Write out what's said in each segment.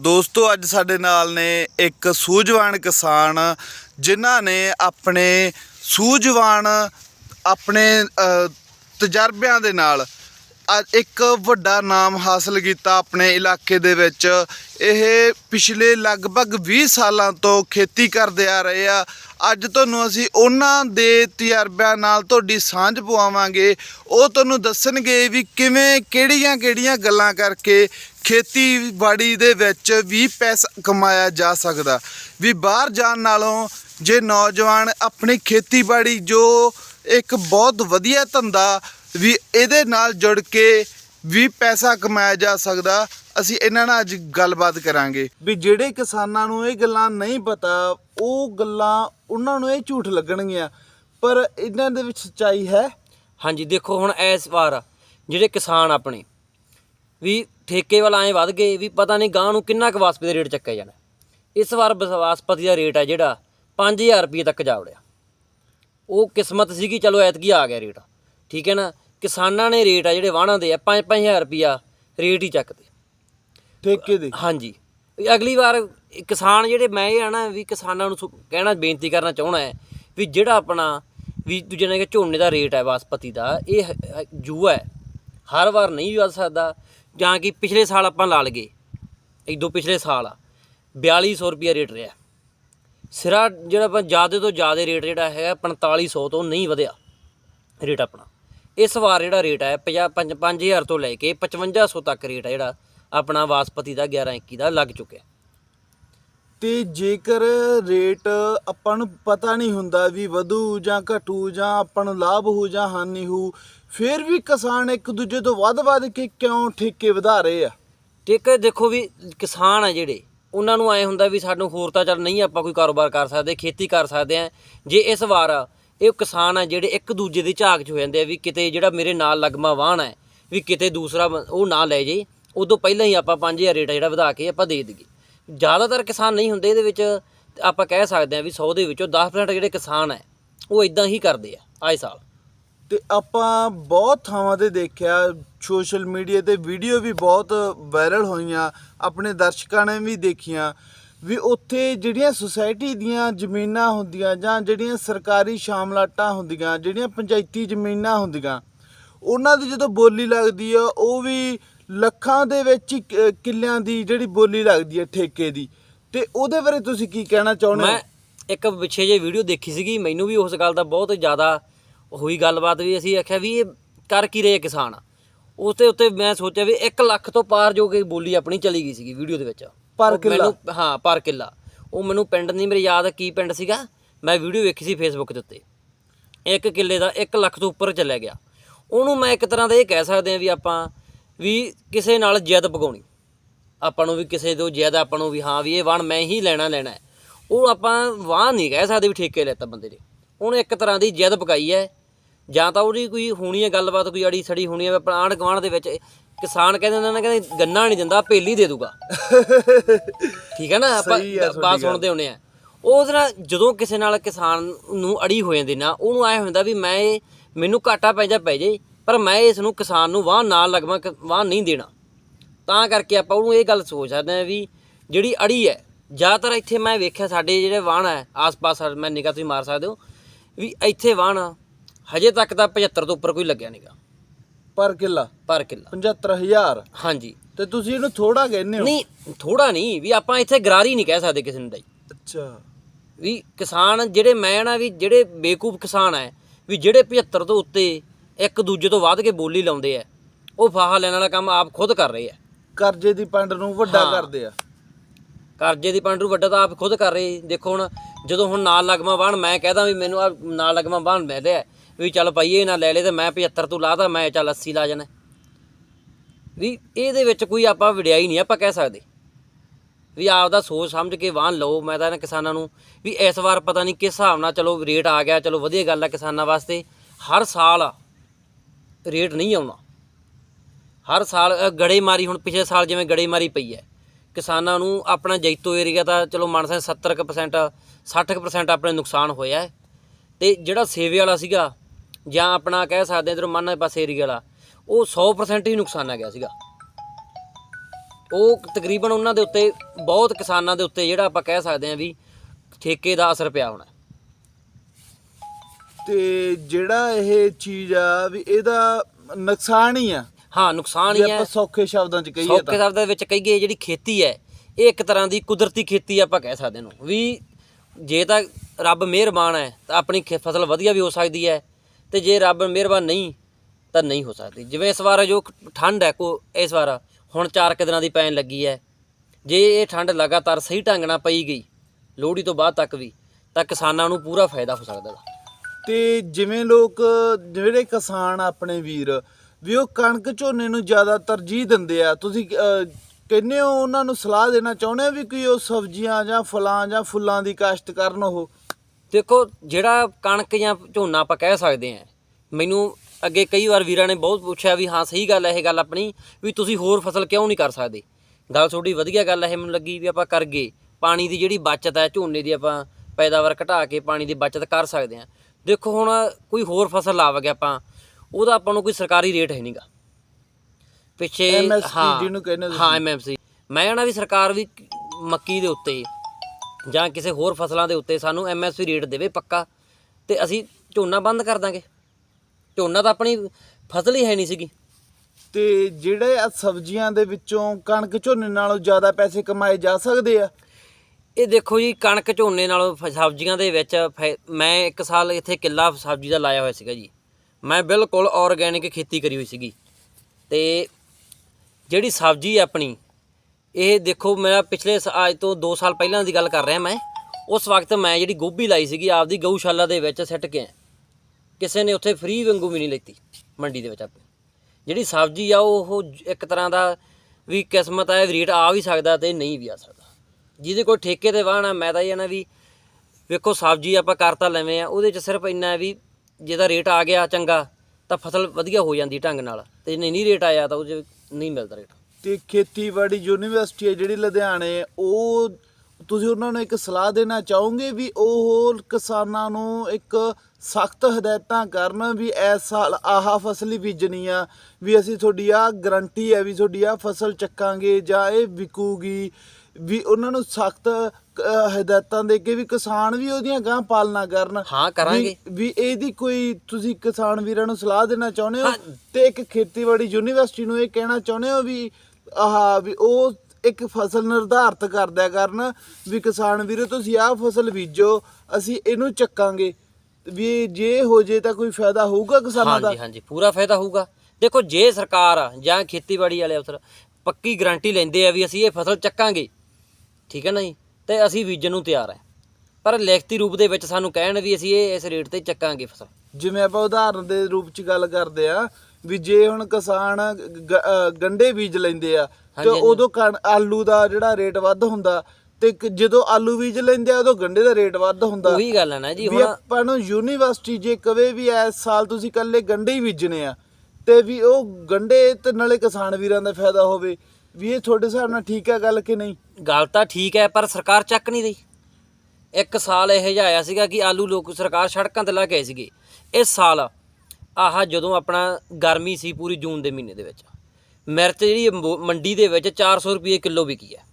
ਦੋਸਤੋ, ਅੱਜ ਸਾਡੇ ਨਾਲ ਨੇ ਇੱਕ ਸੂਝਵਾਨ ਕਿਸਾਨ, ਜਿਨ੍ਹਾਂ ਨੇ ਆਪਣੇ ਸੂਝਵਾਨ, ਆਪਣੇ ਤਜਰਬਿਆਂ ਦੇ ਨਾਲ ਇੱਕ ਵੱਡਾ ਨਾਮ ਹਾਸਲ ਕੀਤਾ ਆਪਣੇ ਇਲਾਕੇ ਦੇ ਵਿੱਚ। ਇਹ ਪਿਛਲੇ ਲਗਭਗ 20 ਸਾਲਾਂ ਤੋਂ ਖੇਤੀ ਕਰਦੇ ਆ ਰਹੇ ਆ। ਅੱਜ ਤੁਹਾਨੂੰ ਅਸੀਂ ਉਹਨਾਂ ਦੇ ਤਜਰਬਿਆਂ ਨਾਲ ਤੁਹਾਡੀ ਸਾਂਝ ਪਵਾਵਾਂਗੇ। ਉਹ ਤੁਹਾਨੂੰ ਦੱਸਣਗੇ ਵੀ ਕਿਵੇਂ, ਕਿਹੜੀਆਂ ਕਿਹੜੀਆਂ ਗੱਲਾਂ ਕਰਕੇ ਖੇਤੀਬਾੜੀ ਦੇ ਵਿੱਚ ਵੀ ਪੈਸਾ ਕਮਾਇਆ ਜਾ ਸਕਦਾ। ਵੀ ਬਾਹਰ ਜਾਣ ਨਾਲੋਂ ਜੇ ਨੌਜਵਾਨ ਆਪਣੀ ਖੇਤੀਬਾੜੀ ਜੋ ਇੱਕ ਬਹੁਤ ਵਧੀਆ ਧੰਦਾ ਵੀ ਇਹਦੇ ਨਾਲ ਜੁੜ ਕੇ ਵੀ ਪੈਸਾ ਕਮਾਇਆ ਜਾ ਸਕਦਾ, ਅਸੀਂ ਇਹਨਾਂ ਨਾਲ ਅੱਜ ਗੱਲਬਾਤ ਕਰਾਂਗੇ। ਵੀ ਜਿਹੜੇ ਕਿਸਾਨਾਂ ਨੂੰ ਇਹ ਗੱਲਾਂ ਨਹੀਂ ਪਤਾ, ਉਹ ਗੱਲਾਂ ਉਹਨਾਂ ਨੂੰ ਇਹ ਝੂਠ ਲੱਗਣਗੀਆਂ। ਪਰ ਇਹਨਾਂ ਦੇ ਵਿੱਚ ਸੱਚਾਈ ਹੈ? ਹਾਂਜੀ, ਦੇਖੋ ਹੁਣ ਇਸ ਵਾਰ ਜਿਹੜੇ ਕਿਸਾਨ ਆਪਣੇ, ਵੀ ਠੇਕੇ ਵਾਲਾ ਐ ਵੱਧ ਗਏ, ਵੀ ਪਤਾ ਨਹੀਂ ਗਾਂ ਨੂੰ ਕਿੰਨਾ ਕੁ ਵਾਸਪੇ ਦਾ ਰੇਟ ਚੱਕਿਆ ਜਾਣਾ। ਇਸ ਵਾਰ ਬਸ ਵਾਸਪਤੀ ਦਾ ਰੇਟ ਹੈ ਜਿਹੜਾ 5000 ਰੁਪਏ ਤੱਕ ਜਾ ਵੜਿਆ। ਉਹ ਕਿਸਮਤ ਸੀਗੀ, ਚਲੋ ਐਤਕੀ ਆ ਗਿਆ ਰੇਟ। ਠੀਕ ਹੈ ਨਾ? ਕਿਸਾਨਾਂ ਨੇ ਰੇਟ ਆ ਜਿਹੜੇ ਵਾਹਣਾਂ ਦੇ ਆ 5-5000 ਰੁਪਿਆ ਰੇਟ ਹੀ ਚੱਕਦੇ। ਠੇਕੇ ਦੇ? ਹਾਂਜੀ। ਅਗਲੀ ਵਾਰ ਕਿਸਾਨ ਜਿਹੜੇ ਮੈਂ ਇਹ ਆ ਨਾ ਵੀ ਕਿਸਾਨਾਂ ਨੂੰ ਸੁ- ਕਹਿਣਾ ਬੇਨਤੀ ਕਰਨਾ ਚਾਹਣਾ ਹੈ ਵੀ ਜਿਹੜਾ ਆਪਣਾ ਵੀ ਦੂਜੇ ਨੇ ਕਿ ਝੋਨੇ ਦਾ ਰੇਟ ਹੈ ਬਾਸਪਤੀ ਦਾ ਇਹ ਹ- ਹ- ਜੂਆ ਹੈ। ਹਰ ਵਾਰ ਨਹੀਂ ਵੱਧ ਸਕਦਾ ਜਾਂ ਕਿ ਪਿਛਲੇ ਸਾਲ ਆਪਾਂ ਲਾ ਲਗੇ ਇਦੋਂ ਪਿਛਲੇ ਸਾਲ ਆ 4200 ਰੁਪਏ ਰੇਟ ਰਿਹਾ। ਸਿਰਾ ਜਿਹੜਾ ਆਪਾਂ ਜ਼ਿਆਦਾ ਤੋਂ ਜ਼ਿਆਦਾ ਰੇਟ ਜਿਹੜਾ ਹੈਗਾ 4500 ਤੋਂ ਨਹੀਂ ਵਧਿਆ ਰੇਟ ਆਪਣਾ। ਇਸ ਵਾਰ ਜਿਹੜਾ ਰੇਟ ਹੈ 50 5000 ਤੋਂ ਲੈ ਕੇ 5500 ਤੱਕ ਰੇਟ ਹੈ ਜਿਹੜਾ ਆਪਣਾ ਵਾਸਪਤੀ ਦਾ 11 21 ਦਾ ਲੱਗ ਚੁੱਕਿਆ। ਤੇ ਜੇਕਰ ਰੇਟ ਆਪਾਂ ਨੂੰ ਪਤਾ ਨਹੀਂ ਹੁੰਦਾ ਵੀ ਵਧੂ ਜਾਂ ਘਟੂ ਜਾਂ ਆਪਾਂ ਨੂੰ ਲਾਭ ਹੋ ਜਾਂ ਹਾਨੀ ਹੋ ਫਿਰ ਵੀ ਕਿਸਾਨ ਇੱਕ ਦੂਜੇ ਤੋਂ ਵੱਧ-ਵੱਧ ਕੇ ਕਿਉਂ ਠੇਕੇ ਵਧਾ ਰਹੇ ਆ? ਠੀਕ ਦੇਖੋ ਵੀ ਕਿਸਾਨ ਆ ਜਿਹੜੇ ਉਹਨਾਂ ਨੂੰ ਐ ਹੁੰਦਾ ਵੀ ਸਾਨੂੰ ਹੋਰ ਤਾਂ ਚੱਲ ਨਹੀਂ ਆਪਾਂ ਕੋਈ ਕਾਰੋਬਾਰ ਕਰ ਸਕਦੇ ਖੇਤੀ ਕਰ ਸਕਦੇ ਆ। ਜੇ ਇਸ ਵਾਰ ਇਹ ਕਿਸਾਨ ਆ ਜਿਹੜੇ ਇੱਕ ਦੂਜੇ ਦੀ ਝਾਕ 'ਚ ਹੋ ਜਾਂਦੇ ਆ ਵੀ ਕਿਤੇ ਜਿਹੜਾ ਮੇਰੇ ਨਾਲ ਲਗਮਾ ਵਾਹਣ ਹੈ ਵੀ ਕਿਤੇ ਦੂਸਰਾ ਉਹ ਨਾ ਲੈ ਜੇ, ਉਦੋਂ ਪਹਿਲਾਂ ਹੀ ਆਪਾਂ 5000 ਰੇਟ ਜਿਹੜਾ ਵਧਾ ਕੇ ਆਪਾਂ ਦੇ ਦਈਏ। ਜ਼ਿਆਦਾਤਰ ਕਿਸਾਨ ਨਹੀਂ ਹੁੰਦੇ ਇਹਦੇ ਵਿੱਚ ਤੇ ਆਪਾਂ ਕਹਿ ਸਕਦੇ ਆ ਵੀ 100 ਦੇ ਵਿੱਚੋਂ 10% ਜਿਹੜੇ ਕਿਸਾਨ ਹੈ ਉਹ ਇਦਾਂ ਹੀ ਕਰਦੇ ਆ, ਆਏ ਸਾਲ। ਤੇ ਆਪਾਂ ਬਹੁਤ ਥਾਵਾਂ ਤੇ ਦੇਖਿਆ, ਸੋਸ਼ਲ ਮੀਡੀਆ ਤੇ ਵੀਡੀਓ ਵੀ ਬਹੁਤ ਵਾਇਰਲ ਹੋਈਆਂ, ਆਪਣੇ ਦਰਸ਼ਕਾਂ ਨੇ ਵੀ ਦੇਖੀਆਂ। ਵੀ ਉੱਥੇ ਜਿਹੜੀਆਂ ਸੁਸਾਇਟੀ ਦੀਆਂ ਜ਼ਮੀਨਾਂ ਹੁੰਦੀਆਂ ਜਾਂ ਜਿਹੜੀਆਂ ਸਰਕਾਰੀ ਸ਼ਾਮਲਾਟਾਂ ਹੁੰਦੀਆਂ, ਜਿਹੜੀਆਂ ਪੰਚਾਇਤੀ ਜ਼ਮੀਨਾਂ ਹੁੰਦੀਆਂ, ਉਹਨਾਂ ਦੀ ਜਦੋਂ ਬੋਲੀ ਲੱਗਦੀ ਆ, ਉਹ ਵੀ ਲੱਖਾਂ ਦੇ ਵਿੱਚ ਹੀ ਕਿੱਲਿਆਂ ਦੀ ਜਿਹੜੀ ਬੋਲੀ ਲੱਗਦੀ ਹੈ ਠੇਕੇ ਦੀ। ਤੇ ਉਹਦੇ ਬਾਰੇ ਤੁਸੀਂ ਕੀ ਕਹਿਣਾ ਚਾਹੁੰਦੇ ਮੈਂ ਇੱਕ ਪਿੱਛੇ ਜੇ ਵੀਡੀਓ ਦੇਖੀ ਸੀਗੀ, ਮੈਨੂੰ ਵੀ ਉਸ ਗੱਲ ਦਾ ਬਹੁਤ ਜ਼ਿਆਦਾ ਹੋਈ ਗੱਲਬਾਤ ਵੀ ਅਸੀਂ ਆਖਿਆ ਵੀ ਇਹ ਕਰ ਕੀ ਰਹੇ ਕਿਸਾਨ? ਉਸ ਤੇ ਉੱਤੇ ਮੈਂ ਸੋਚਿਆ ਵੀ 1 ਲੱਖ ਤੋਂ ਪਾਰ ਜੋ ਕਿ ਬੋਲੀ ਆਪਣੀ ਚਲੀ ਗਈ ਸੀਗੀ ਵੀਡੀਓ ਦੇ ਵਿੱਚ। ਪਰ ਕਿੱਲਾ? ਮੈਨੂੰ ਹਾਂ ਪਰ ਕਿੱਲਾ। ਉਹ ਮੈਨੂੰ ਪਿੰਡ ਨਹੀਂ ਮੇਰੇ ਯਾਦ ਕੀ ਪਿੰਡ ਸੀਗਾ? ਮੈਂ ਵੀਡੀਓ ਵੇਖੀ ਸੀ ਫੇਸਬੁੱਕ ਦੇ ਉੱਤੇ। ਇੱਕ ਕਿੱਲੇ ਦਾ 1 ਲੱਖ ਤੋਂ ਉੱਪਰ ਚਲਿਆ ਗਿਆ। ਉਹਨੂੰ ਮੈਂ ਇੱਕ ਤਰ੍ਹਾਂ ਦਾ ਇਹ ਕਹਿ ਸਕਦੇ ਆ ਵੀ ਆਪਾਂ ਵੀ ਕਿਸੇ ਨਾਲ ਜਿੱਦ ਪਗਾਉਣੀ ਆਪਾਂ ਨੂੰ ਵੀ ਕਿਸੇ ਤੋਂ ਜਿੱਦ ਆਪਾਂ ਨੂੰ ਵੀ ਹਾਂ ਵੀ ਇਹ ਵਣ ਮੈਂ ਹੀ ਲੈਣਾ ਲੈਣਾ ਹੈ। ਉਹ ਆਪਾਂ ਵਾਹ ਨਹੀਂ ਕਹਿ ਸਕਦੇ ਵੀ ਠੇਕੇ ਲੈਤਾ ਬੰਦੇ ਨੇ। ਉਹਨੇ ਇੱਕ ਤਰ੍ਹਾਂ ਦੀ ਜਿੱਦ ਪਕਾਈ ਹੈ ਜਾਂ ਤਾਂ ਉਹਦੀ ਕੋਈ ਹੋਣੀ ਹੈ ਗੱਲਬਾਤ ਕੋਈ ਅੜੀ ਸੜੀ ਹੋਣੀ ਹੈ ਆਪਣਾ ਆਂਢ ਗੁਆਂਢ ਦੇ ਵਿੱਚ ਕਿਸਾਨ ਕਹਿੰਦੇ ਨੇ ਨਾ ਕਹਿੰਦੇ ਗੰਨਾ ਨਹੀਂ ਦਿੰਦਾ ਭੇਲੀ ਦੇ ਦੂਗਾ। ਠੀਕ ਹੈ ਨਾ ਆਪਾਂ ਸਹੀ ਹੈ ਤੁਹਾਡੀ ਬਾਤ ਗੱਲ। ਸੁਣਦੇ ਹੁੰਦੇ ਆ। ਉਹਦੇ ਨਾਲ ਜਦੋਂ ਕਿਸੇ ਨਾਲ ਕਿਸਾਨ ਨੂੰ ਅੜੀ ਹੋ ਜਾਂਦੀ ਨਾ ਉਹਨੂੰ ਐ ਹੁੰਦਾ ਵੀ ਮੈਂ ਇਹ ਮੈਨੂੰ ਘਾਟਾ ਪੈ ਜਾ ਪੈ ਜੇ ਪਰ ਮੈਂ ਇਸ ਨੂੰ ਕਿਸਾਨ ਨੂੰ ਵਾਹ ਨਾਲ ਲਗਵਾ ਵਾਹ ਨਹੀਂ ਦੇਣਾ। ਤਾਂ ਕਰਕੇ ਆਪਾਂ ਉਹਨੂੰ ਇਹ ਗੱਲ ਸੋਚ ਸਕਦੇ ਆ ਵੀ ਜਿਹੜੀ ਅੜੀ ਹੈ ਜ਼ਿਆਦਾਤਰ ਇੱਥੇ ਮੈਂ ਵੇਖਿਆ ਸਾਡੇ ਜਿਹੜੇ ਵਾਹਣ ਹੈ ਆਸ-ਪਾਸ ਮੈਂ ਨਿਗਾਹ ਤੁਸੀਂ ਮਾਰ ਸਕਦੇ ਹੋ ਵੀ ਇੱਥੇ ਵਾਹਣ ਹਜੇ ਤੱਕ ਤਾਂ 75 ਤੋਂ ਉੱਪਰ ਕੋਈ ਲੱਗਿਆ ਨਹੀਂਗਾ ਪਰ ਕਿੱਲਾ? ਪਰ ਕਿੱਲਾ। 75000 ਹਾਂਜੀ। ਤੇ ਤੁਸੀਂ ਇਹਨੂੰ ਥੋੜਾ ਕਹਿੰਦੇ ਹੋ? ਨਹੀਂ ਥੋੜਾ ਨਹੀਂ ਵੀ ਆਪਾਂ ਇੱਥੇ ਗਰਾਰੀ ਨਹੀਂ ਕਹਿ ਸਕਦੇ ਕਿਸੇ ਨੂੰ ਦਾ ਅੱਛਾ। ਵੀ ਕਿਸਾਨ ਜਿਹੜੇ ਮੈਂ ਨਾ ਵੀ ਜਿਹੜੇ ਬੇਕੂਫ ਕਿਸਾਨ ਹੈ ਵੀ ਜਿਹੜੇ 75 ਤੋਂ ਉੱਤੇ ਇੱਕ ਦੂਜੇ ਤੋਂ ਵੱਧ ਕੇ ਬੋਲੀ ਲਾਉਂਦੇ ਆ ਉਹ ਫਾਹਾ ਲੈਣ ਵਾਲਾ ਕੰਮ ਆਪ ਖੁਦ ਕਰ ਰਹੇ ਆ ਕਰਜ਼ੇ ਦੀ ਪੰਡ ਨੂੰ ਵੱਡਾ। ਕਰਦੇ ਆ। ਕਰਜ਼ੇ ਦੀ ਪੰਡਰੂ ਵੱਡਾ ਤਾਂ ਆਪ ਖੁਦ ਕਰ ਰਹੇ। ਦੇਖੋ ਹੁਣ ਜਦੋਂ ਹੁਣ ਨਾਲ ਲਗਮਾ ਬਾਣ ਮੈਂ ਕਹਦਾ ਵੀ ਮੈਨੂੰ ਆ ਨਾਲ ਲਗਮਾ ਬਾਣ ਮਿਲ ਰਿਹਾ ਵੀ ਚੱਲ ਭਾਈ ਇਹ ਨਾ ਲੈ ਲੈ ਤੇ ਮੈਂ 75 ਤੂੰ ਲਾਦਾ ਮੈਂ ਚੱਲ 80 ਲਾ ਜਾਣਾ ਵੀ ਇਹਦੇ ਵਿੱਚ ਕੋਈ ਆਪਾਂ ਵਿੜਿਆਈ ਨਹੀਂ ਆਪਾਂ ਕਹਿ ਸਕਦੇ। ਵੀ ਆਪ ਦਾ ਸੋਚ ਸਮਝ ਕੇ ਵਾਹਨ ਲਓ, ਮੈਂ ਤਾਂ ਇਹਨਾਂ ਕਿਸਾਨਾਂ ਨੂੰ ਵੀ ਇਸ ਵਾਰ ਪਤਾ ਨਹੀਂ ਕਿਸ ਹਿਸਾਬ ਨਾਲ ਚਲੋ ਰੇਟ ਆ ਗਿਆ, ਚਲੋ ਵਧੀਆ ਗੱਲ ਆ ਕਿਸਾਨਾਂ ਵਾਸਤੇ। ਹਰ ਸਾਲ ਰੇਟ ਨਹੀਂ ਆਉਣਾ। ਹਰ ਸਾਲ ਗੜੇਮਾਰੀ ਹੁਣ ਪਿਛਲੇ ਸਾਲ ਜਿਵੇਂ ਗੜੇਮਾਰੀ ਪਈ ਹੈ। ਕਿਸਾਨਾਂ ਨੂੰ ਆਪਣਾ ਜੈਤੋ ਏਰੀਆ ਤਾਂ ਚਲੋ ਮੰਨ ਸਕਦੇ 70% 60% ਆਪਣੇ ਨੁਕਸਾਨ ਹੋਇਆ ਹੈ। ਤੇ ਜਿਹੜਾ ਸੇਵੇ ਵਾਲਾ ਸੀਗਾ ਜਾਂ ਆਪਣਾ ਕਹਿ ਸਕਦੇ ਇਧਰ ਮੰਨ ਪਾਸੇ ਏਰੀਆ ਵਾਲਾ ਉਹ 100% ਹੀ ਨੁਕਸਾਨ ਆ ਗਿਆ ਸੀਗਾ। ਉਹ ਤਕਰੀਬਨ ਉਹਨਾਂ ਦੇ ਉੱਤੇ ਬਹੁਤ ਕਿਸਾਨਾਂ ਦੇ ਉੱਤੇ ਜਿਹੜਾ ਆਪਾਂ ਕਹਿ ਸਕਦੇ ਹਾਂ ਵੀ ਠੇਕੇ ਦਾ ਅਸਰ ਪਿਆ ਹੋਣਾ। ਤੇ ਜਿਹੜਾ ਇਹ ਚੀਜ਼ ਆ ਵੀ ਇਹਦਾ ਨੁਕਸਾਨ ਹੀ ਆ। ਹਾਂ ਨੁਕਸਾਨ ਹੀ ਹੈ ਆਪਾਂ ਸੌਖੇ ਸ਼ਬਦਾਂ ਚ ਕਹੀਏ ਸੌਖੇ ਤਾਂ ਸ਼ਬਦਾਂ ਦੇ ਵਿੱਚ ਕਹੀਏ ਜਿਹੜੀ ਖੇਤੀ ਹੈ ਇਹ ਇੱਕ ਤਰ੍ਹਾਂ ਦੀ ਕੁਦਰਤੀ ਖੇਤੀ ਆਪਾਂ ਕਹਿ ਸਕਦੇ ਨੂੰ ਵੀ ਜੇ ਤਾਂ ਰੱਬ ਮਿਹਰਬਾਨ ਹੈ ਤਾਂ ਆਪਣੀ ਫਸਲ ਵਧੀਆ ਵੀ ਹੋ ਸਕਦੀ ਹੈ ਤੇ ਜੇ ਰੱਬ ਮਿਹਰਬਾਨ ਨਹੀਂ, ਤਾਂ ਨਹੀਂ ਹੋ ਸਕਦੀ। ਜਿਵੇਂ ਇਸ ਵਾਰ ਜੋ ਠੰਡ ਹੈ, ਕੋ ਇਸ ਵਾਰ ਹੁਣ ਚਾਰ ਕੁ ਦਿਨਾਂ ਦੀ ਪੈਣ ਲੱਗੀ ਹੈ। ਜੇ ਇਹ ਠੰਡ ਲਗਾਤਾਰ ਸਹੀ ਢੰਗ ਨਾਲ ਪਈ ਗਈ, ਲੋਹੜੀ ਤੋਂ ਬਾਅਦ ਤੱਕ ਵੀ, ਤਾਂ ਕਿਸਾਨਾਂ ਨੂੰ ਪੂਰਾ ਫਾਇਦਾ ਹੋ ਸਕਦਾ ਗਾ ਤੇ ਜਿਵੇਂ ਲੋਕ, ਜਿਹੜੇ ਕਿਸਾਨ ਆਪਣੇ ਵੀਰ, ਵੀ ਉਹ ਕਣਕ ਝੋਨੇ ਨੂੰ ਜ਼ਿਆਦਾ ਤਰਜੀਹ ਦਿੰਦੇ ਆ, ਤੁਸੀਂ ਕਹਿੰਦੇ ਹੋ ਉਹਨਾਂ ਨੂੰ ਸਲਾਹ ਦੇਣਾ ਚਾਹੁੰਦੇ ਹੋ ਵੀ ਕੋਈ ਉਹ ਸਬਜ਼ੀਆਂ ਜਾਂ ਫਲਾਂ ਜਾਂ ਫੁੱਲਾਂ ਦੀ ਕਾਸ਼ਤ ਕਰਨ ਉਹ? ਦੇਖੋ ਜਿਹੜਾ ਕਣਕ ਜਾਂ ਝੋਨਾ ਆਪਾਂ ਕਹਿ ਸਕਦੇ ਹਾਂ ਮੈਨੂੰ ਅੱਗੇ ਕਈ ਵਾਰ ਵੀਰਾਂ ਨੇ ਬਹੁਤ ਪੁੱਛਿਆ ਵੀ ਹਾਂ ਸਹੀ ਗੱਲ ਹੈ ਇਹ ਗੱਲ ਆਪਣੀ ਵੀ ਤੁਸੀਂ ਹੋਰ ਫਸਲ ਕਿਉਂ ਨਹੀਂ ਕਰ ਸਕਦੇ? ਗੱਲ ਤੁਹਾਡੀ ਵਧੀਆ ਗੱਲ ਹੈ ਮੈਨੂੰ ਲੱਗੀ ਵੀ ਆਪਾਂ ਕਰ ਗਏ। ਪਾਣੀ ਦੀ ਜਿਹੜੀ ਬਚਤ ਹੈ ਝੋਨੇ ਦੀ ਆਪਾਂ ਪੈਦਾਵਾਰ ਘਟਾ ਕੇ ਪਾਣੀ ਦੀ ਬਚਤ ਕਰ ਸਕਦੇ ਹਾਂ। ਦੇਖੋ ਹੁਣ ਕੋਈ ਹੋਰ ਫਸਲ ਲਾਵਾਂਗੇ ਆਪਾਂ ਉਹਦਾ ਆਪਾਂ ਨੂੰ ਕੋਈ ਸਰਕਾਰੀ ਰੇਟ ਹੈ ਨਹੀਂਗਾ ਪਿੱਛੇ MSP ਜਿਹਨੂੰ ਕਹਿੰਦੇ। ਹਾਂ ਐਮਐਮਸੀ ਮੈਂ ਕਹਿਣਾ ਵੀ ਸਰਕਾਰ ਵੀ ਮੱਕੀ ਦੇ ਉੱਤੇ ਜਾਂ ਕਿਸੇ ਹੋਰ ਫਸਲਾਂ ਦੇ ਉੱਤੇ ਸਾਨੂੰ ਐਮਐਸਪੀ ਰੇਟ ਦੇਵੇ ਪੱਕਾ ਤੇ ਅਸੀਂ ਝੋਨਾ ਬੰਦ ਕਰ ਦਾਂਗੇ। ਝੋਨਾ ਤਾਂ ਆਪਣੀ ਫਸਲ ਹੀ ਹੈ ਨਹੀਂ ਸੀਗੀ। ਤੇ ਜਿਹੜੇ ਆ ਸਬਜ਼ੀਆਂ ਦੇ ਵਿੱਚੋਂ ਕਣਕ ਝੋਨੇ ਨਾਲੋਂ ਜ਼ਿਆਦਾ ਪੈਸੇ ਕਮਾਏ ਜਾ ਸਕਦੇ ਆ? ਇਹ ਦੇਖੋ ਜੀ ਕਣਕ ਝੋਨੇ ਨਾਲੋਂ ਫ- ਸਬਜ਼ੀਆਂ ਦੇ ਵਿੱਚ ਫਾਇ- ਮੈਂ ਇੱਕ ਸਾਲ ਇੱਥੇ ਕਿੱਲਾ ਸਬਜ਼ੀ ਦਾ ਲਾਇਆ ਹੋਇਆ ਸੀਗਾ ਜੀ। ਮੈਂ ਬਿਲਕੁਲ ਆਰਗੈਨਿਕ ਖੇਤੀ ਕਰੀ ਹੋਈ ਸੀਗੀ। ਤੇ ਜਿਹੜੀ ਸਬਜ਼ੀ ਆਪਣੀ ਇਹ ਦੇਖੋ, ਮੈਂ ਪਿਛਲੇ ਸ- ਅੱਜ ਤੋਂ 2 ਸਾਲ ਪਹਿਲਾਂ ਦੀ ਗੱਲ ਕਰ ਰਿਹਾ ਮੈਂ। ਉਸ ਵਕਤ ਮੈਂ ਜਿਹੜੀ ਗੋਭੀ ਲਾਈ ਸੀਗੀ, ਆਪਦੀ ਗਊਸ਼ਾਲਾ ਦੇ ਵਿੱਚ ਸਿੱਟ ਕੇ ਆਇਆ। ਕਿਸੇ ਨੇ ਉੱਥੇ ਫ੍ਰੀ ਵਾਂਗੂ ਵੀ ਨਹੀਂ ਲੈਤੀ, ਮੰਡੀ ਦੇ ਵਿੱਚ ਆਪੇ। ਜਿਹੜੀ ਸਬਜ਼ੀ ਆ, ਉਹ ਇੱਕ ਤਰ੍ਹਾਂ ਦਾ ਵੀ ਕਿਸਮਤ ਹੈ ਰੇਟ ਆ ਵੀ ਸਕਦਾ ਤੇ ਨਹੀਂ ਵੀ ਆ ਸਕਦਾ। ਜਿਹਦੇ ਕੋਈ ਠੇਕੇ ਤੇ ਵਾਹਣਾ ਮੈਂ ਤਾਂ ਇਹ ਨਾ ਵੀ ਵੇਖੋ, ਸਬਜ਼ੀ ਆਪਾਂ ਕਰਤਾ ਲੈਵੇਂ ਆ, ਉਹਦੇ ਚ ਸਿਰਫ ਇੰਨਾ ਵੀ ਜਿਹਦਾ ਰੇਟ ਆ ਗਿਆ ਚੰਗਾ, ਤਾਂ ਫਸਲ ਵਧੀਆ ਹੋ ਜਾਂਦੀ ਢੰਗ ਨਾਲ, ਤੇ ਜੇ ਨਹੀਂ ਰੇਟ ਆਇਆ ਤਾਂ ਉਹ 'ਚ ਨਹੀਂ ਮਿਲਦਾ ਰੇਟ। ਤੇ ਖੇਤੀਬਾੜੀ ਯੂਨੀਵਰਸਿਟੀ ਹੈ ਜਿਹੜੀ ਲੁਧਿਆਣੇ ਉਹ ਤੁਸੀਂ ਉਹਨਾਂ ਨੂੰ ਇੱਕ ਸਲਾਹ ਦੇਣਾ ਚਾਹੋਗੇ ਵੀ ਉਹ ਕਿਸਾਨਾਂ ਨੂੰ ਇੱਕ ਸਖਤ ਹਦਾਇਤਾਂ ਕਰਨ ਵੀ ਇਸ ਸਾਲ ਆਹ ਫਸਲ ਹੀ ਬੀਜਣੀ ਆ ਵੀ ਅਸੀਂ ਤੁਹਾਡੀ ਆ ਗਰੰਟੀ ਹੈ ਵੀ ਤੁਹਾਡੀ ਆ ਫਸਲ ਚੱਕਾਂਗੇ ਜਾਂ ਇਹ ਵਿਕੂਗੀ ਵੀ ਉਹਨਾਂ ਨੂੰ ਸਖਤ ਹਦਾਇਤਾਂ ਦੇ ਕੇ ਵੀ ਕਿਸਾਨ ਵੀ ਉਹਦੀਆਂ ਗਾਂ ਪਾਲਣਾ ਕਰਨ ਹਾਂ, ਕਰਾਂਗੇ। ਵੀ- ਇਹਦੀ ਕੋਈ ਤੁਸੀਂ ਕਿਸਾਨ ਵੀਰਾਂ ਨੂੰ ਸਲਾਹ ਦੇਣਾ ਚਾਹੁੰਦੇ ਹਾਂ। ਤੇ ਇੱਕ ਖੇਤੀਬਾੜੀ ਯੂਨੀਵਰਸਿਟੀ ਨੂੰ ਇਹ ਕਹਿਣਾ ਚਾਹੁੰਦੇ ਹੋ ਵੀ ਆਹ ਵੀ ਉਹ ਇੱਕ ਫਸਲ ਨਿਰਧਾਰਤ ਕਰਦਿਆ ਕਰਨ ਵੀ ਕਿਸਾਨ ਵੀਰੋ ਤੁਸੀਂ ਆਹ ਫਸਲ ਬੀਜੋ ਅਸੀਂ ਇਹਨੂੰ ਚੱਕਾਂਗੇ। ਵੀ ਜੇ ਹੋ ਜੇ ਤਾਂ ਕੋਈ ਫਾਇਦਾ ਹੋਊਗਾ ਕਿਸਾਨਾਂ ਦਾ? ਹਾਂਜੀ ਹਾਂਜੀ ਪੂਰਾ ਫਾਇਦਾ ਹੋਊਗਾ। ਦੇਖੋ ਜੇ ਸਰਕਾਰ ਜਾਂ ਖੇਤੀਬਾੜੀ ਵਾਲੇ ਅਫਸਰ ਪੱਕੀ ਗਾਰੰਟੀ ਲੈਂਦੇ ਆ ਵੀ ਅਸੀਂ ਇਹ ਫਸਲ ਚੱਕਾਂਗੇ ਠੀਕ ਹੈ ਨਾ ਜੀ? ਤੇ ਅਸੀਂ ਬੀਜਣ ਨੂੰ ਤਿਆਰ ਹੈ ਪਰ ਲਿਖਤੀ ਰੂਪ ਦੇ ਵਿੱਚ ਸਾਨੂੰ ਕਹਿਣ ਵੀ ਅਸੀਂ ਇਹ ਇਸ ਰੇਟ ਤੇ ਚੱਕਾਂਗੇ ਫਸਲ। ਜਿਵੇਂ ਆਪਾਂ ਉਦਾਹਰਨ ਦੇ ਰੂਪ ਚ ਗੱਲ ਕਰਦੇ ਆ ਵੀ ਜੇ ਹੁਣ ਕਿਸਾਨ ਗ- ਅਹ ਗੰਢੇ ਬੀਜ ਲੈਂਦੇ ਆ ਤੇ। ਉਦੋਂ ਆਲੂ ਦਾ ਜਿਹੜਾ ਰੇਟ ਵੱਧ ਹੁੰਦਾ ਤੇ ਜਦੋਂ ਆਲੂ ਬੀਜ ਲੈਂਦੇ ਆ ਉਦੋਂ ਗੰਢੇ ਦਾ ਰੇਟ ਵੱਧ ਹੁੰਦਾ। ਉਹੀ ਗੱਲ ਹੈ ਨਾ ਜੀ ਹੁਣ ਆਪਾਂ ਨੂੰ ਯੂਨੀਵਰਸਿਟੀ ਜੇ ਕਵੇ ਵੀ ਇਸ ਸਾਲ ਤੁਸੀਂ ਇਕੱਲੇ ਗੰਢੇ ਹੀ ਬੀਜਣੇ ਆ ਤੇ ਵੀ ਉਹ ਗੰਢੇ ਤੇ ਨਾਲੇ ਕਿਸਾਨ ਵੀਰਾਂ ਦਾ ਫਾਇਦਾ ਹੋਵੇ ਵੀ ਇਹ ਤੁਹਾਡੇ ਹਿਸਾਬ ਨਾਲ ਠੀਕ ਹੈ ਗੱਲ ਕਿ ਨਹੀਂ? ਗੱਲ ਤਾਂ ਠੀਕ ਹੈ ਪਰ ਸਰਕਾਰ ਚੱਕ ਨਹੀਂ ਰਹੀ। ਇੱਕ ਸਾਲ ਇਹ ਜਿਹਾ ਆਇਆ ਸੀਗਾ ਕਿ ਆਲੂ ਲੋਕ ਸਰਕਾਰ ਸੜਕਾਂ ਤੇ ਲਾ ਕੇ ਆਏ ਸੀਗੇ। ਇਸ ਸਾਲ ਆਹ ਜਦੋਂ ਆਪਣਾ ਗਰਮੀ ਸੀ ਪੂਰੀ ਜੂਨ ਦੇ ਮਹੀਨੇ ਦੇ ਵਿੱਚ, ਮਿਰਚ ਜਿਹੜੀ ਅੰਬੋ ਮੰਡੀ ਦੇ ਵਿੱਚ 400 ਰੁਪਏ ਕਿਲੋ ਵਿਕੀ ਹੈ।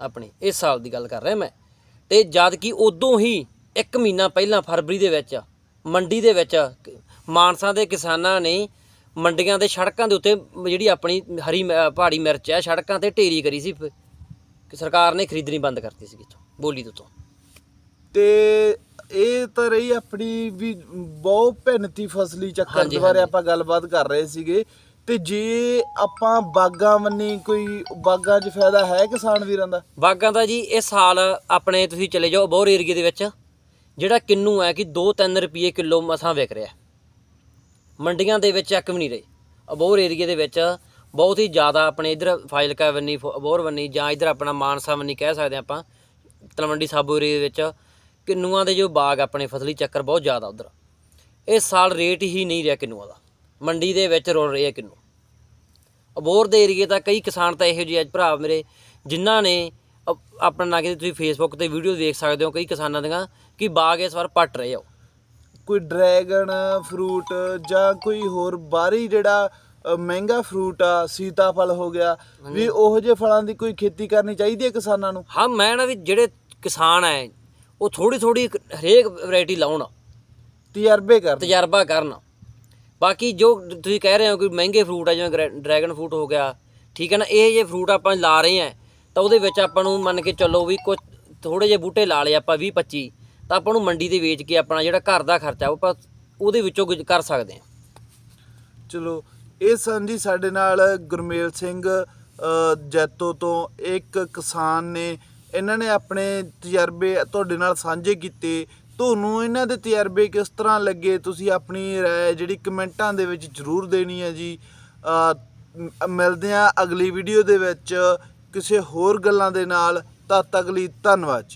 ਆਪਣੀ, ਇਸ ਸਾਲ ਦੀ ਗੱਲ ਕਰ ਰਿਹਾ ਮੈਂ। ਤੇ ਜਦ ਕਿ ਉਦੋਂ ਹੀ 1 ਮਹੀਨਾ ਪਹਿਲਾਂ ਫਰਵਰੀ ਦੇ ਵਿੱਚ, ਮੰਡੀ ਦੇ ਵਿੱਚ ਮਾਨਸਾ ਦੇ ਕਿਸਾਨਾਂ ਨੇ ਮੰਡੀਆਂ ਦੇ ਸੜਕਾਂ ਦੇ ਉੱਤੇ ਜਿਹੜੀ ਆਪਣੀ ਹਰੀ ਮ- ਪਹਾੜੀ ਮਿਰਚ ਹੈ, ਸੜਕਾਂ ਤੇ ਢੇਰੀ ਕਰੀ ਸੀ। ਕਿ ਸਰਕਾਰ ਨੇ ਖਰੀਦਣੀ ਬੰਦ ਕਰਤੀ ਸੀ ਇੱਥੋਂ ਬੋਲੀ ਤੋਂ ਤੋਂ ਤੇ ਇਹ ਤਾਂ ਰਹੀ ਆਪਣੀ ਵੀ ਬਹੁਤ ਭਿੰਨਤੀ ਫਸਲੀ ਚੱਕਰ ਦੇ ਬਾਰੇ। ਆਪਾਂ ਗੱਲਬਾਤ ਕਰ ਰਹੇ ਸੀਗੇ। ਤੇ ਜੇ ਆਪਾਂ ਬਾਗਾਂ ਮੰਨੀ ਕੋਈ ਬਾਗਾਂ 'ਚ ਫਾਇਦਾ ਹੈ ਕਿਸਾਨ ਵੀਰਾਂ ਦਾ? ਬਾਗਾਂ ਦਾ ਜੀ ਇਸ ਸਾਲ ਆਪਣੇ ਤੁਸੀਂ ਚਲੇ ਜਾਓ ਬੋਰ ਏਰੀਏ ਦੇ ਵਿੱਚ ਜਿਹੜਾ ਕਿੰਨੂ ਹੈ ਕਿ 2-3 ਰੁਪਏ ਕਿਲੋ ਮਸਾਂ ਵਿਕ ਰਿਹਾ। ਮੰਡੀਆਂ ਦੇ ਵਿੱਚ ਚੱਕ ਵੀ ਨਹੀਂ ਰਹੇ। ਅਬੋਰ ਏਰੀਏ ਦੇ ਵਿੱਚ ਬਹੁਤ ਹੀ ਜ਼ਿਆਦਾ ਆਪਣੇ ਇਧਰ ਫਾਜ਼ਿਲਕਾ ਵੰਨੀ ਅਬੋਹਰ ਵੰਨੀ ਜਾਂ ਇਧਰ ਆਪਣਾ ਮਾਨਸਾ ਵੰਨੀ ਕਹਿ ਸਕਦੇ ਆਪਾਂ ਤਲਵੰਡੀ ਸਾਬੋ ਏਰੀਏ ਦੇ ਵਿੱਚ ਕਿੰਨੂਆਂ ਦੇ ਜੋ ਬਾਗ ਆਪਣੇ ਫਸਲੀ ਚੱਕਰ ਬਹੁਤ ਜ਼ਿਆਦਾ ਉਧਰ ਇਸ ਸਾਲ ਰੇਟ ਹੀ ਨਹੀਂ ਰਿਹਾ ਕਿੰਨੂਆਂ ਦਾ। ਮੰਡੀ ਦੇ ਵਿੱਚ ਰੁਲ ਰਹੇ ਆ ਕਿੰਨੂ। ਅਬੋਰ ਦੇ ਏਰੀਏ ਤਾਂ ਕਈ ਕਿਸਾਨ ਤਾਂ ਇਹੋ ਜਿਹੇ ਅੱਜ ਭਰਾ ਮੇਰੇ ਜਿਨ੍ਹਾਂ ਨੇ ਆਪਣਾ ਨਾ ਕਿ ਤੁਸੀਂ ਫੇਸਬੁੱਕ ਤੇ ਵੀਡੀਓ ਦੇਖ ਸਕਦੇ ਹੋ ਕਈ ਕਿਸਾਨਾਂ ਦੀਆਂ ਕਿ ਬਾਗ ਇਸ ਵਾਰ ਪੱਟ ਰਹੇ ਆ। ਕੋਈ ਡਰੈਗਨ ਫਰੂਟ ਜਾਂ ਕੋਈ ਹੋਰ ਬਾਹਰੀ ਜਿਹੜਾ ਮਹਿੰਗਾ ਫਰੂਟ ਆ ਸੀਤਾਫਲ ਹੋ ਗਿਆ ਵੀ ਉਹੋ ਜਿਹੇ ਫਲਾਂ ਦੀ ਕੋਈ ਖੇਤੀ ਕਰਨੀ ਚਾਹੀਦੀ ਹੈ ਕਿਸਾਨਾਂ ਨੂੰ? ਹਾਂ ਮੈਂ ਨਾ ਵੀ ਜਿਹੜੇ ਕਿਸਾਨ ਐ ਉਹ ਥੋੜੀ ਥੋੜੀ ਹਰੇਕ ਵੈਰਾਈਟੀ ਲਾਉਣ। ਤਜਰਬੇ ਕਰ ਤਜਰਬਾ ਕਰਨ। ਬਾਕੀ ਜੋ ਤੁਸੀਂ ਕਹਿ ਰਹੇ ਹੋ ਕਿ ਮਹਿੰਗੇ ਫਰੂਟ ਆ ਜਿਵੇਂ ਡਰੈਗਨ ਫਰੂਟ ਹੋ ਗਿਆ ਠੀਕ ਹੈ ਨਾ ਇਹ ਜੇ ਫਰੂਟ ਆਪਾਂ ਲਾ ਰਹੇ ਆ ਤਾਂ ਉਹਦੇ ਵਿੱਚ ਆਪਾਂ ਨੂੰ ਮੰਨ ਕੇ ਚੱਲੋ ਵੀ ਕੁਝ ਥੋੜੇ ਜਿਹੇ ਬੂਟੇ ਲਾ ਲਏ ਆਪਾਂ 20 25 ਤਾਂ ਆਪਾਂ ਨੂੰ ਮੰਡੀ ਤੇ ਵੇਚ ਕੇ ਆਪਣਾ ਜਿਹੜਾ ਘਰ ਦਾ ਖਰਚਾ ਉਹ ਆਪਾਂ ਉਹਦੇ ਵਿੱਚੋਂ ਕੁਝ ਕਰ ਸਕਦੇ ਹਾਂ। ਚਲੋ ਇਹ ਸਨ ਜੀ ਸਾਡੇ ਨਾਲ ਗੁਰਮੇਲ ਸਿੰਘ ਜੈਤੋ ਤੋਂ ਇੱਕ ਕਿਸਾਨ ਨੇ ਇਹਨਾਂ ਨੇ ਆਪਣੇ ਤਜਰਬੇ ਤੁਹਾਡੇ ਨਾਲ ਸਾਂਝੇ ਕੀਤੇ। ਤੁਹਾਨੂੰ ਇਹਨਾਂ ਦੇ ਤਜਰਬੇ ਕਿਸ ਤਰ੍ਹਾਂ ਲੱਗੇ? ਤੁਸੀਂ ਆਪਣੀ ਰਾਏ ਜਿਹੜੀ ਕਮੈਂਟਾਂ ਦੇ ਵਿੱਚ ਜ਼ਰੂਰ ਦੇਣੀ ਹੈ ਜੀ। ਮਿਲਦੇ ਆ ਅਗਲੀ ਵੀਡੀਓ ਦੇ ਵਿੱਚ ਕਿਸੇ ਹੋਰ ਗੱਲਾਂ ਦੇ ਨਾਲ। ਤਦ ਤੱਕ ਲਈ ਧੰਨਵਾਦ ਜੀ।